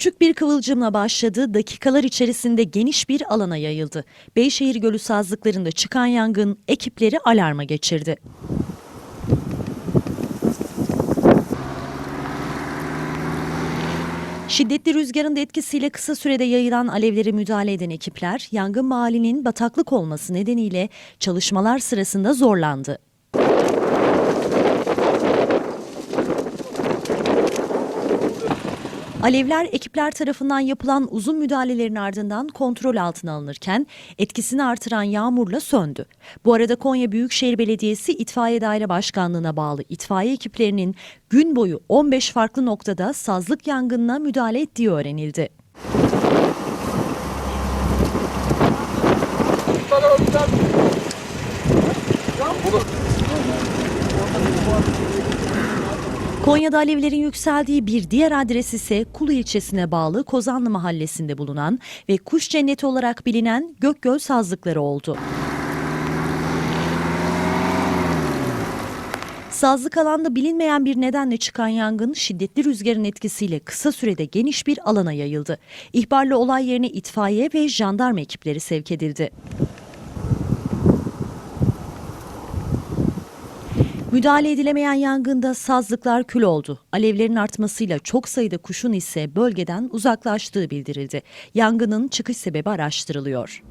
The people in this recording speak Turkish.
Küçük bir kıvılcımla başladı, dakikalar içerisinde geniş bir alana yayıldı. Beyşehir Gölü sazlıklarında çıkan yangın ekipleri alarma geçirdi. Şiddetli rüzgarın da etkisiyle kısa sürede yayılan alevlere müdahale eden ekipler, yangın mahallinin bataklık olması nedeniyle çalışmalar sırasında zorlandı. Alevler ekipler tarafından yapılan uzun müdahalelerin ardından kontrol altına alınırken etkisini artıran yağmurla söndü. Bu arada Konya Büyükşehir Belediyesi İtfaiye Daire Başkanlığı'na bağlı itfaiye ekiplerinin gün boyu 15 farklı noktada sazlık yangınına müdahale ettiği öğrenildi. Konya'da alevlerin yükseldiği bir diğer adres ise Kulu ilçesine bağlı Kozanlı mahallesinde bulunan ve kuş cenneti olarak bilinen Gökgöl sazlıkları oldu. Sazlık alanda bilinmeyen bir nedenle çıkan yangın şiddetli rüzgarın etkisiyle kısa sürede geniş bir alana yayıldı. İhbarlı olay yerine itfaiye ve jandarma ekipleri sevk edildi. Müdahale edilemeyen yangında sazlıklar kül oldu. Alevlerin artmasıyla çok sayıda kuşun ise bölgeden uzaklaştığı bildirildi. Yangının çıkış sebebi araştırılıyor.